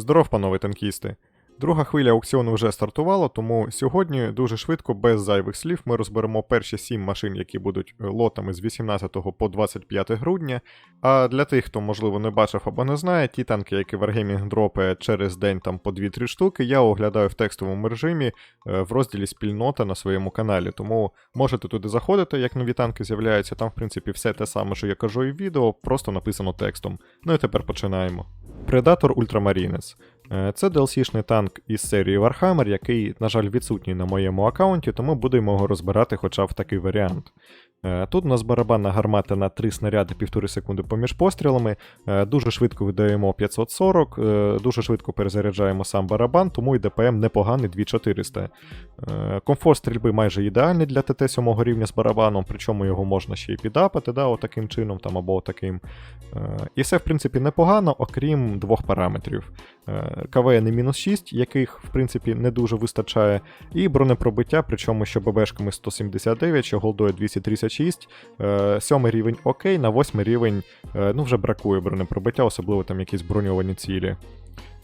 Здоров, панове танкісти! Друга хвиля аукціону вже стартувала, тому сьогодні дуже швидко, без зайвих слів, ми розберемо перші сім машин, які будуть е, лотами з 18 по 25 грудня. А для тих, хто, можливо, не бачив або не знає, ті танки, які Wargaming дропає через день там по 2-3 штуки, я оглядаю в текстовому режимі е, в розділі спільнота на своєму каналі. Тому можете туди заходити, як нові танки з'являються. Там, в принципі, все те саме, що я кажу і в відео, просто написано текстом. Ну і тепер починаємо. Predator Ultramarines. Е, Це DLC-шний танк із серії Warhammer, який, на жаль, відсутній на моєму аккаунті, тому будемо його розбирати хоча б такий варіант. Е, тут у нас барабанна гармата на 3 снаряди 1,5 секунди поміж пострілами. Е, дуже швидко видаємо 540, е, дуже швидко перезаряджаємо сам барабан, тому і ДПМ непоганий 2400. Комфорт стрільби майже ідеальний для ТТ 7 рівня з барабаном, причому його можна ще й підапати да, отаким чином там, або таким. І все, в принципі, непогано, окрім двох параметрів: КВН і мінус 6, яких в принципі не дуже вистачає, і бронепробиття, причому що ББшками 179, що Голдою 230. 66, 7 е, рівень окей, на 8 рівень е, ну вже бракує бронепробиття, особливо там якісь броньовані цілі.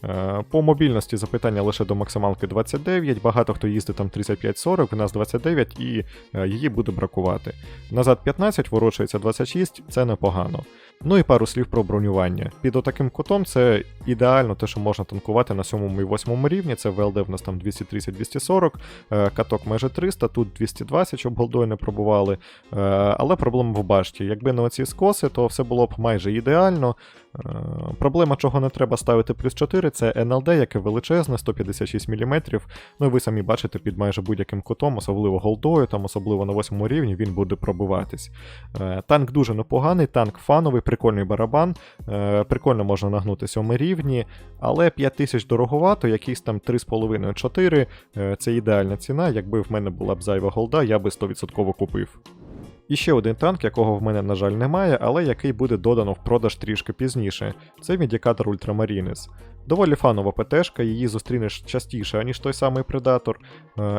Е, По мобільності запитання лише до максималки 29, багато хто їздить там 35-40, в нас 29 і е, її буде бракувати. Назад 15, ворочається 26, це непогано. Ну і пару слів про бронювання. Під отаким кутом це ідеально те, що можна танкувати на 7 і 8 рівні. Це ВЛД в нас там 230-240, е, каток майже 300, тут 220, щоб голдою не пробували. Але проблема в башті. Якби не оці скоси, то все було б майже ідеально. Проблема, чого не треба ставити плюс 4, це НЛД, яке величезне, 156 мм. Ну і ви самі бачите під майже будь-яким кутом, особливо голдою, там особливо на 8 рівні, він буде пробиватись. Е, Танк дуже непоганий, танк фановий, прикольний барабан. Е, Прикольно можна нагнути 7 рівні, але 5000 дороговато, якісь там 3,5-4 е, це ідеальна ціна. Якби в мене була б зайва голда, я би 100% купив. І ще один танк, якого в мене, на жаль, немає, але який буде додано в продаж трішки пізніше. Це Мідікатор Ultramarines. Доволі фанова ПТшка, її зустрінеш частіше, аніж той самий Предатор.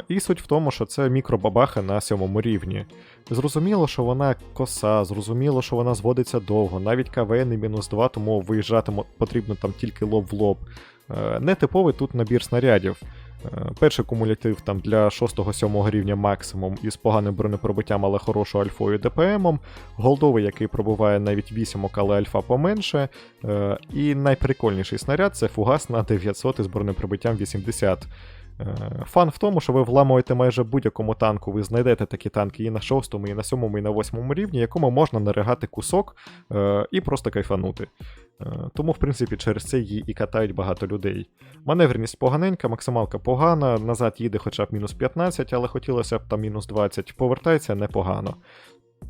І суть в тому, що це мікробабаха на сьомому рівні. Зрозуміло, що вона коса, зрозуміло, що вона зводиться довго, навіть КВН і мінус 2, тому виїжджати потрібно там тільки лоб в лоб. Е, Нетиповий тут набір снарядів. Е, Перший кумулятив там для 6-7 рівня максимум із поганим бронепробиттям, але хорошою альфою ДПМом. Голдовий, який пробуває навіть 8, але альфа поменше. Е, І найприкольніший снаряд це фугас на 900 із бронепробиттям 80. Е, Фан в тому, що ви вламуєте майже будь-якому танку, ви знайдете такі танки і на 6, і на 7, і на 8 рівні, якому можна наригати кусок е, і просто кайфанути. Е, Тому, в принципі, через це її і катають багато людей. Маневреність поганенька, максималка погана, назад їде хоча б мінус 15, але хотілося б там мінус 20, повертається непогано.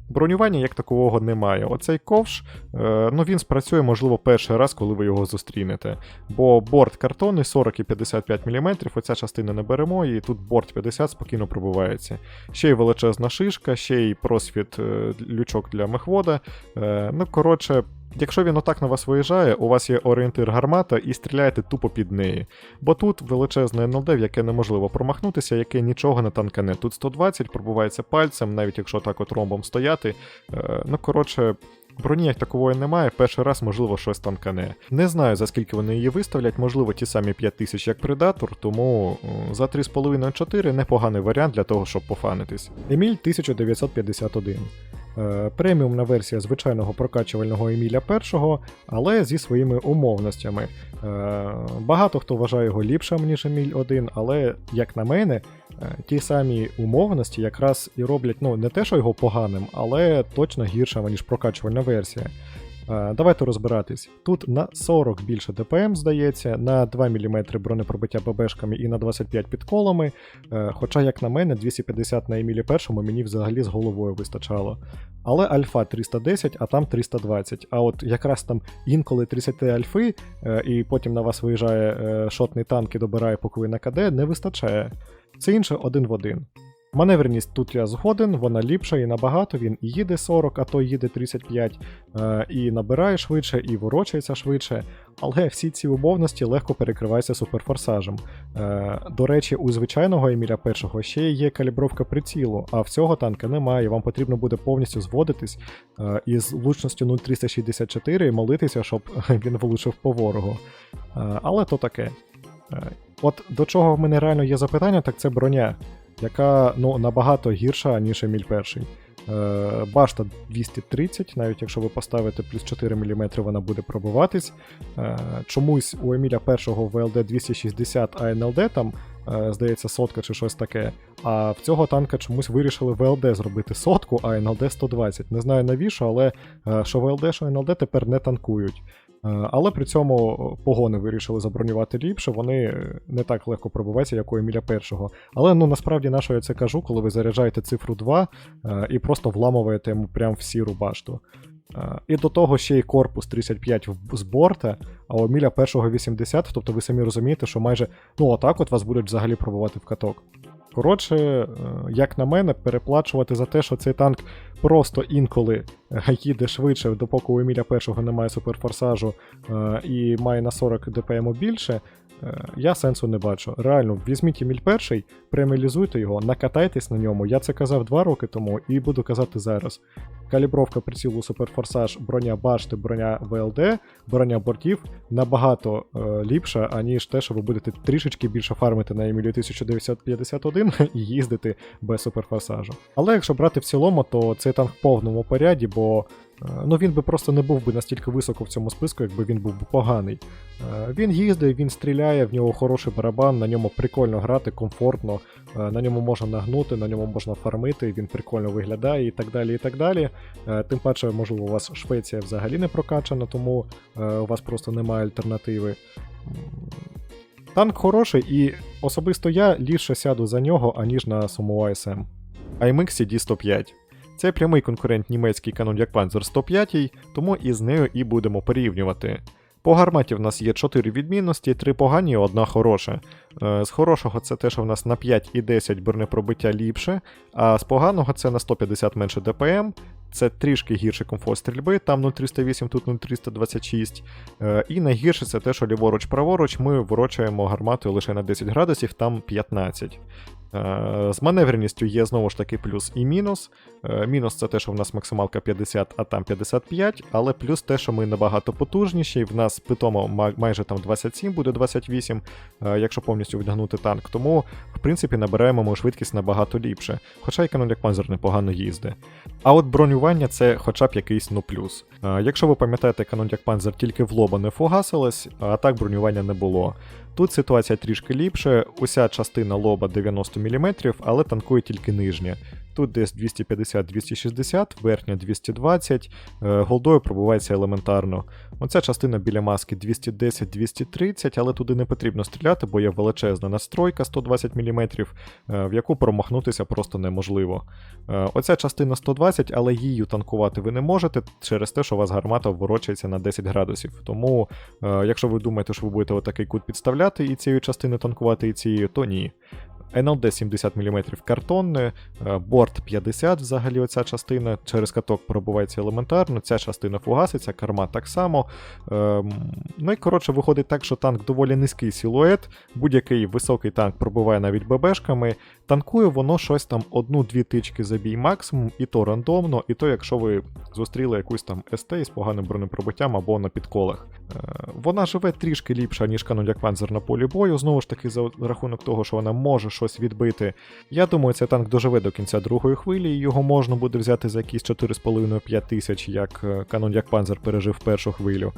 Бронювання як такового немає. Оцей ковш, е, ну він спрацює, можливо, перший раз, коли ви його зустрінете. Бо борт картонний 40 і 55 мм, оця частина не беремо, і тут борт 50 спокійно пробивається. Ще й величезна шишка, ще й просвіт е, лючок для мехвода. Е, ну, коротше. Якщо він отак на вас виїжджає, у вас є орієнтир гармата і стріляєте тупо під неї. Бо тут величезне НЛД, в яке неможливо промахнутися, яке нічого не танкане. Тут 120 пробувається пальцем, навіть якщо так от ромбом стояти. Е, ну коротше. Броні як такової немає, перший раз, можливо, щось танкане. Не знаю, за скільки вони її виставлять, можливо, ті самі 5000 як Predator, тому е, за 3,5-4 непоганий варіант для того, щоб пофанитись. Еміль 1951. Е, Преміумна версія звичайного прокачувального Еміля першого, але зі своїми умовностями. Е, Багато хто вважає його ліпшим, ніж Еміль 1, але, як на мене, е, ті самі умовності якраз і роблять ну, не те, що його поганим, але точно гіршим, ніж прокачувальна версія. Е, Давайте розбиратись. Тут на 40 більше ДПМ, здається, на 2 мм бронепробиття ББшками і на 25 підколами. Е, Хоча, як на мене, 250 на Емілі першому мені взагалі з головою вистачало. Але альфа 310, а там 320. А от якраз там інколи 30 альфи, е, і потім на вас виїжджає шотний танк і добирає, поки ви на КД, не вистачає. Це інше один в один. Маневреність тут я згоден, вона ліпша і набагато. Він і їде 40, а то їде 35, е, і набирає швидше, і ворочається швидше. Але всі ці умовності легко перекриваються суперфорсажем. Е, до речі, у звичайного Еміля першого ще є калібровка прицілу, а в цього танка немає. Вам потрібно буде повністю зводитись е, із влучністю 0,364 і молитися, щоб він влучив по ворогу. Але то таке. От до чого в мене реально є запитання, так це броня, яка ну, набагато гірша, ніж Еміль перший. Е, Башта 230, навіть якщо ви поставите плюс 4 мм, вона буде пробиватись. Е, Чомусь у Еміля першого ВЛД 260, а НЛД там, е, здається, сотка чи щось таке. А в цього танка чомусь вирішили ВЛД зробити сотку, а НЛД 120. Не знаю навіщо, але що ВЛД, що НЛД тепер не танкують. Е, Але при цьому погони вирішили забронювати ліпше, вони е, не так легко пробиваються, як у Еміля першого. Але ну насправді на що я це кажу, коли ви заряджаєте цифру 2 е, і просто вламуєте йому прямо в сіру башту. Е, І до того ще й корпус 35 з борта, а у Еміля першого 80, тобто ви самі розумієте, що майже ну отак от вас будуть взагалі пробувати в каток. Коротше, е, як на мене, переплачувати за те, що цей танк просто інколи е, їде швидше, допоки у Еміля першого немає суперфорсажу е, і має на 40 ДПМ більше, я сенсу не бачу. Реально, візьміть Еміль перший, преміалізуйте його, накатайтесь на ньому. Я це казав два роки тому і буду казати зараз. Калібровка прицілу суперфорсаж, броня башти, броня ВЛД, броня бортів набагато е, ліпша, аніж те, що ви будете трішечки більше фармити на Емілі 1951 і їздити без суперфорсажу. Але якщо брати в цілому, то цей танк в повному поряді, бо е, ну він би просто не був би настільки високо в цьому списку, якби він був поганий. Е, Він їздить, він стріляє, в нього хороший барабан, на ньому прикольно грати, комфортно, е, на ньому можна нагнути, на ньому можна фармити, він прикольно виглядає і так далі. і так далі. Е, Тим паче, можливо, у вас Швеція взагалі не прокачана, тому е, у вас просто немає альтернативи. Танк хороший, і особисто я ліпше сяду за нього, аніж на Samurai SM. IMX CD105. Це прямий конкурент німецький Canon Panzer 105, тому із нею і будемо порівнювати. По гарматі в нас є 4 відмінності, 3 погані і одна хороша. Е, З хорошого це те, що в нас на 5 і 10 бронепробиття ліпше, а з поганого це на 150 менше ДПМ, це трішки гірший комфорт стрільби, там 0,308, тут 0,326. Е, І найгірше це те, що ліворуч-праворуч ми ворочаємо гарматою лише на 10 градусів, там 15. Е, З маневреністю є знову ж таки плюс і мінус. Е, Мінус це те, що в нас максималка 50, а там 55, але плюс те, що ми набагато потужніші, в нас питомо майже там 27 буде 28, е, якщо повністю відгнути танк. Тому, в принципі, набираємо ми швидкість набагато ліпше. Хоча і Panzer непогано їздить. А от бронювання це хоча б якийсь ну плюс. А, Якщо ви пам'ятаєте, Panzer тільки в лоба не фугасилась, а так бронювання не було. Тут ситуація трішки ліпше, уся частина лоба 90 мм, але танкує тільки нижня. Тут десь 250-260, верхня 220, е, голдою пробувається елементарно. Оця частина біля маски 210-230, але туди не потрібно стріляти, бо є величезна настройка 120 мм, е, в яку промахнутися просто неможливо. Е, Оця частина 120, але її танкувати ви не можете через те, що у вас гармата ворочається на 10 градусів. Тому, якщо ви думаєте, що ви будете отакий кут підставляти і цією частиною танкувати, і цією, то ні. НЛД 70 мм картонне, е, борт 50 взагалі оця частина, через каток пробувається елементарно, ця частина фугаситься, карма так само. Ем, ну і коротше виходить так, що танк доволі низький силует, будь-який високий танк пробиває навіть ББшками. Танкує воно щось там одну-дві тички забій максимум, і то рандомно, і то якщо ви зустріли якусь там СТ із поганим бронепробиттям або на підколах. Е, Вона живе трішки ліпше, ніж Canon як Panzer на полі бою, знову ж таки, за рахунок того, що вона може щось відбити. Я думаю, цей танк доживе до кінця другої хвилі, і його можна буде взяти за якісь 4,5-5 тисяч, як канон як панзер пережив першу хвилю.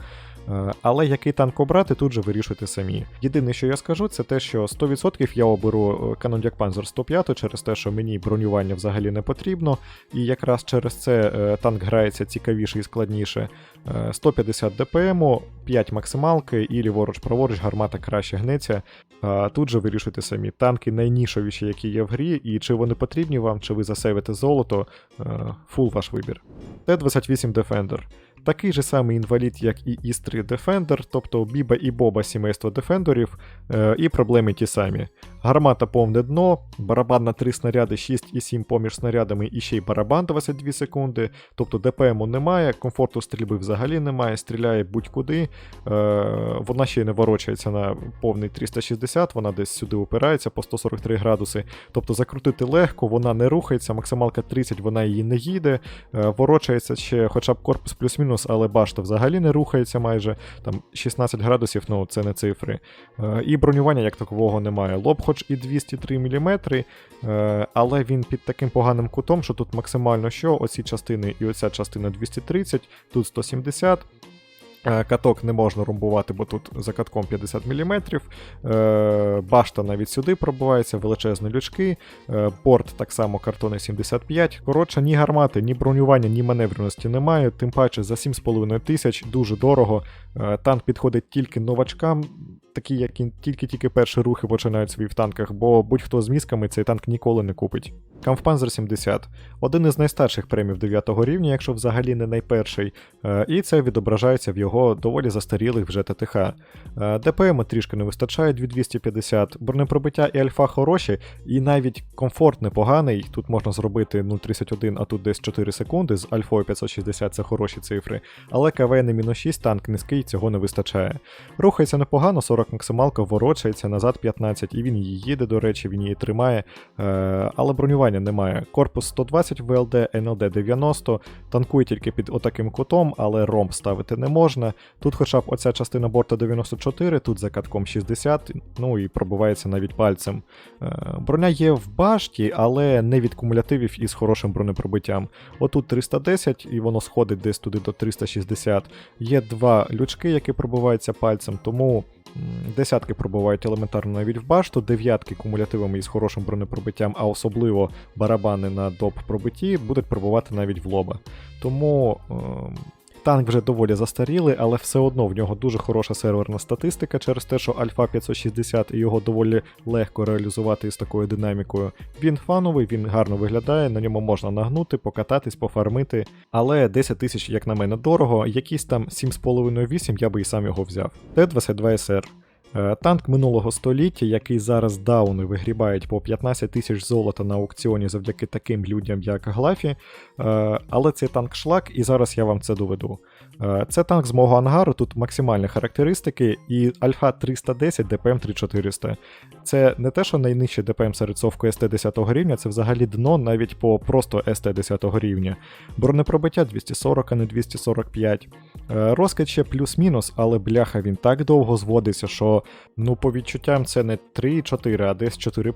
Е, Але який танк обрати, тут же вирішуйте самі. Єдине, що я скажу, це те, що 100% я оберу е, Canon як Panzer 105 через те, що мені бронювання взагалі не потрібно, і якраз через це е, танк грається цікавіше і складніше. Е, 150 ДПМ, 5 максималки і ліворуч-праворуч гармата краще гнеться. Тут же вирішуйте самі. Танки найнішовіші, які є в грі, і чи вони потрібні вам, чи ви засейвите золото, фул ваш вибір. Т-28 Defender. Такий же самий інвалід, як і Іс-3 Defender, тобто Біба і Боба сімейство Дефендерів, е, і проблеми ті самі. Гармата повне дно, барабан на 3 снаряди, 6 і 7 поміж снарядами, і ще й барабан 22 секунди. Тобто ДПМу немає, комфорту стрільби взагалі немає, стріляє будь-куди. Е, вона ще й не ворочається на повний 360, вона десь сюди упирається по 143 градуси. Тобто закрутити легко, вона не рухається, максималка 30, вона її не їде. Е, ворочається ще хоча б корпус плюс-мінус, але башта взагалі не рухається майже. Там 16 градусів, ну це не цифри. Е, і бронювання як такового немає. Лоб хоч і 203 мм, е, але він під таким поганим кутом, що тут максимально що, оці частини і оця частина 230, тут 170. Е, Каток не можна румбувати, бо тут за катком 50 мм. Башта навіть сюди пробивається, величезні лючки. Е, Борт так само картони 75. Коротше, ні гармати, ні бронювання, ні маневреності немає. Тим паче за 7,5 тисяч дуже дорого. Е, Танк підходить тільки новачкам, такі, які тільки-тільки перші рухи починають свої в танках, бо будь-хто з мізками цей танк ніколи не купить. Камфпанзер 70 один із найстарших премів 9 рівня, якщо взагалі не найперший, е, і це відображається в його доволі застарілих вже ТТХ. Е, ДПМ трішки не вистачає 2250, бронепробиття і альфа хороші, і навіть комфорт непоганий. Тут можна зробити 0,31, а тут десь 4 секунди. З альфою 560 це хороші цифри. Але КВН-6 танк низький, цього не вистачає. Рухається непогано, 40 максималка, ворочається, назад 15, і він її їде, до речі, він її тримає. Е, але бронювання немає. Корпус 120 ВЛД, НЛД 90, танкує тільки під отаким кутом, але ромб ставити не можна. Тут хоча б оця частина борта 94, тут за катком 60, ну і пробивається навіть пальцем. Е, броня є в башті, але не від кумулятивів із хорошим бронепробиттям. Отут 310, і воно сходить десь туди до 360. Є два лючки, які пробиваються пальцем, тому. Десятки пробувають елементарно навіть в башту, дев'ятки кумулятивами із хорошим бронепробиттям, а особливо барабани на доп пробитті будуть пробувати навіть в лоба. Тому ем, танк вже доволі застарілий, але все одно в нього дуже хороша серверна статистика через те, що Альфа 560 і його доволі легко реалізувати із такою динамікою. Він фановий, він гарно виглядає, на ньому можна нагнути, покататись, пофармити. Але 10 тисяч, як на мене, дорого, якісь там 7,5-8 я би і сам його взяв. Т-22СР. Е, Танк минулого століття, який зараз дауни вигрібають по 15 тисяч золота на аукціоні завдяки таким людям, як Глафі. Е, Але цей танк шлак, і зараз я вам це доведу. Е, Це танк з мого ангару, тут максимальні характеристики, і Альфа 310 ДПМ 3400. Це не те, що найнижче ДПМ серед совку СТ 10 рівня, це взагалі дно навіть по просто СТ 10 рівня. Бронепробиття 240, а не 245. Е, Розкид ще плюс-мінус, але бляха він так довго зводиться, що ну по відчуттям це не 3-4, а десь 4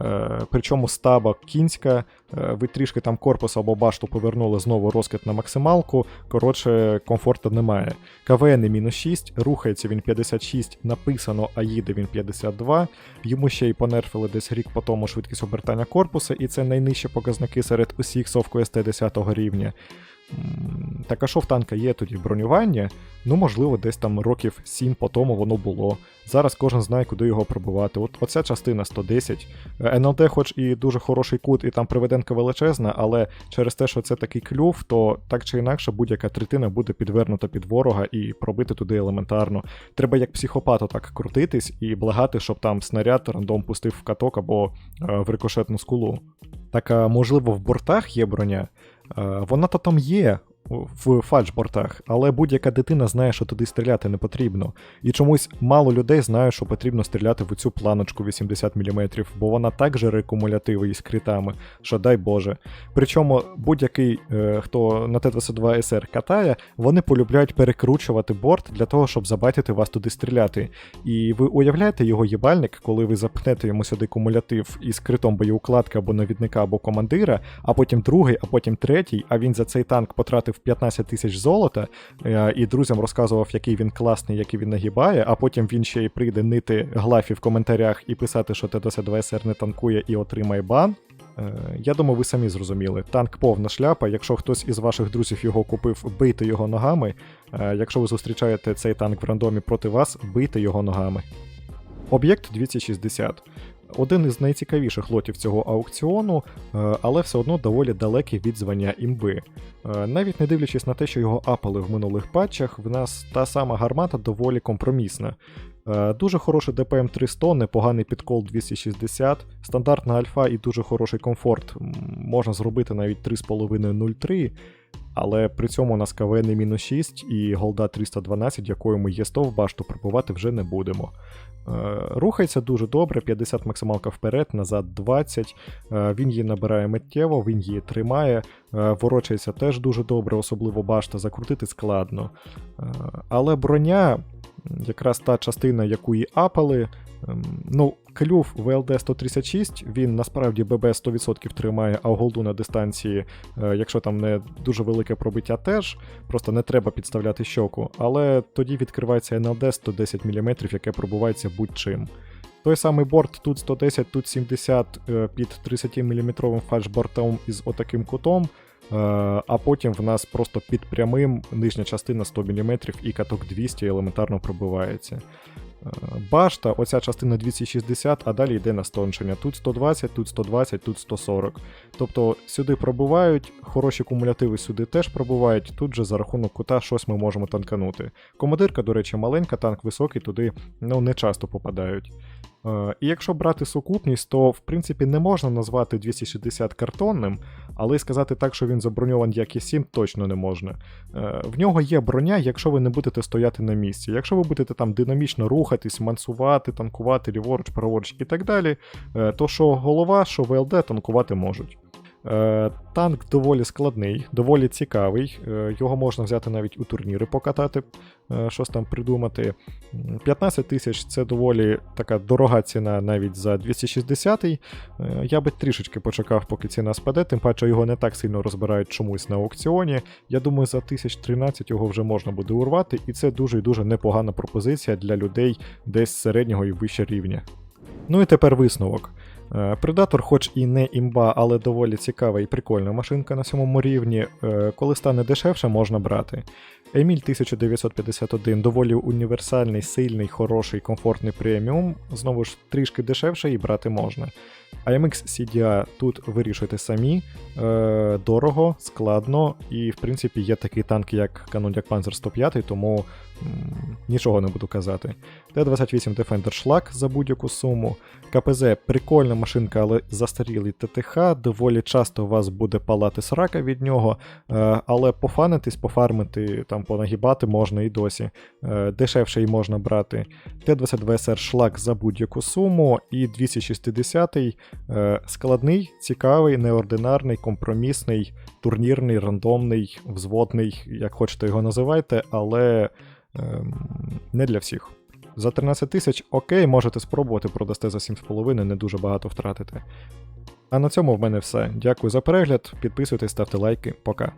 Е, Причому стаба кінська, е, ви трішки там корпус або башту повернули знову розкид на максималку. Коротше, комфорту немає. КВН мінус 6, рухається він 56, написано, а їде він 52. Йому ще й понерфили десь рік по тому швидкість обертання корпуса, і це найнижчі показники серед усіх совку СТ 10 рівня. Так а що в танка є тоді бронювання? Ну, можливо, десь там років 7 по тому воно було. Зараз кожен знає, куди його пробивати. От оця частина 110. Е, НЛД, хоч і дуже хороший кут, і там приведенка величезна, але через те, що це такий клюв, то так чи інакше будь-яка третина буде підвернута під ворога і пробити туди елементарно. Треба як психопату так крутитись і благати, щоб там снаряд рандом пустив в каток або е, в рикошетну скулу. Так, а можливо, в бортах є броня? Е, Вона то там є в фальшбортах, але будь-яка дитина знає, що туди стріляти не потрібно. І чомусь мало людей знає, що потрібно стріляти в цю планочку 80 мм, бо вона так жере кумулятиви із критами, що дай Боже. Причому будь-який, е, хто на Т-22 СР катає, вони полюбляють перекручувати борт для того, щоб забайтити вас туди стріляти. І ви уявляєте його їбальник, коли ви запхнете йому сюди кумулятив із критом боєукладки або навідника, або командира, а потім другий, а потім третій, а він за цей танк потратив 15 тисяч золота, е, і друзям розказував, який він класний, який він нагибає, а потім він ще й прийде нити глафі в коментарях і писати, що Т-22 СР не танкує і отримає бан. Е, Я думаю, ви самі зрозуміли. Танк повна шляпа. Якщо хтось із ваших друзів його купив, бийте його ногами. Е, Якщо ви зустрічаєте цей танк в рандомі проти вас, бийте його ногами. Об'єкт 260. Один із найцікавіших лотів цього аукціону, е, але все одно доволі далекий від звання імби. Е, Навіть не дивлячись на те, що його апали в минулих патчах, в нас та сама гармата доволі компромісна. Е, Дуже хороший DPM 300, непоганий підкол 260, стандартна альфа і дуже хороший комфорт. Можна зробити навіть 3,5-0,3, але при цьому у нас КВН мінус 6 і голда 312, якою ми є 100 в башту, пробувати вже не будемо. Е, Рухається дуже добре, 50 максималка вперед, назад 20. Е, Він її набирає миттєво, він її тримає, е, ворочається теж дуже добре, особливо башта, закрутити складно. Але броня, якраз та частина, яку і апали, ем, ну, клюв ВЛД 136, він насправді ББ 100% тримає, а голду на дистанції, е, якщо там не дуже велике пробиття, теж просто не треба підставляти щоку. Але тоді відкривається НЛД 110 мм, яке пробувається будь-чим. Той самий борт тут 110, тут 70 е, під 30-мм фальшбортом із отаким кутом. е, А потім в нас просто під прямим нижня частина 100 мм і каток 200 елементарно пробивається. Башта, оця частина 260, а далі йде на стончення. Тут 120, тут 120, тут 140. Тобто сюди пробувають, хороші кумулятиви сюди теж пробувають, тут же за рахунок кута щось ми можемо танканути. Командирка, до речі, маленька, танк високий, туди ну, не часто попадають. Е, І якщо брати сукупність, то в принципі не можна назвати 260 картонним, але сказати так, що він заброньований як і 7, точно не можна. Е, В нього є броня, якщо ви не будете стояти на місці. Якщо ви будете там динамічно рухатись, мансувати, танкувати, ліворуч, праворуч і так далі, е, то що голова, що ВЛД танкувати можуть. Е, Танк доволі складний, доволі цікавий. Е, Його можна взяти навіть у турніри покатати, е, щось там придумати. 15 тисяч це доволі така дорога ціна навіть за 260-й. Е, Я би трішечки почекав, поки ціна спаде, тим паче його не так сильно розбирають чомусь на аукціоні. Я думаю, за 1013 його вже можна буде урвати, і це дуже і дуже непогана пропозиція для людей десь середнього і вище рівня. Ну і тепер висновок. Предатор, хоч і не імба, але доволі цікава і прикольна машинка на сьомому рівні. Е, Коли стане дешевше, можна брати. Еміль 1951 доволі універсальний, сильний, хороший, комфортний преміум. Знову ж трішки дешевше і брати можна. AMX CDA тут вирішуйте самі. Е, дорого, складно, і в принципі є такий танк, як Canon як Panzer 105, тому м, нічого не буду казати. Т-28 Defender шлак за будь-яку суму. КПЗ прикольна машинка, але застарілий ТТХ. Доволі часто у вас буде палати срака від нього, е, але пофанитись, пофармити, там понагибати можна і досі. Е, Дешевше й можна брати. Т-22СР шлак за будь-яку суму, і 260 е, складний, цікавий, неординарний, компромісний, турнірний, рандомний, взводний, як хочете його називайте, але ем, не для всіх. За 13 тисяч окей, можете спробувати продасте за 7,5, не дуже багато втратите. А на цьому в мене все. Дякую за перегляд, підписуйтесь, ставте лайки, пока.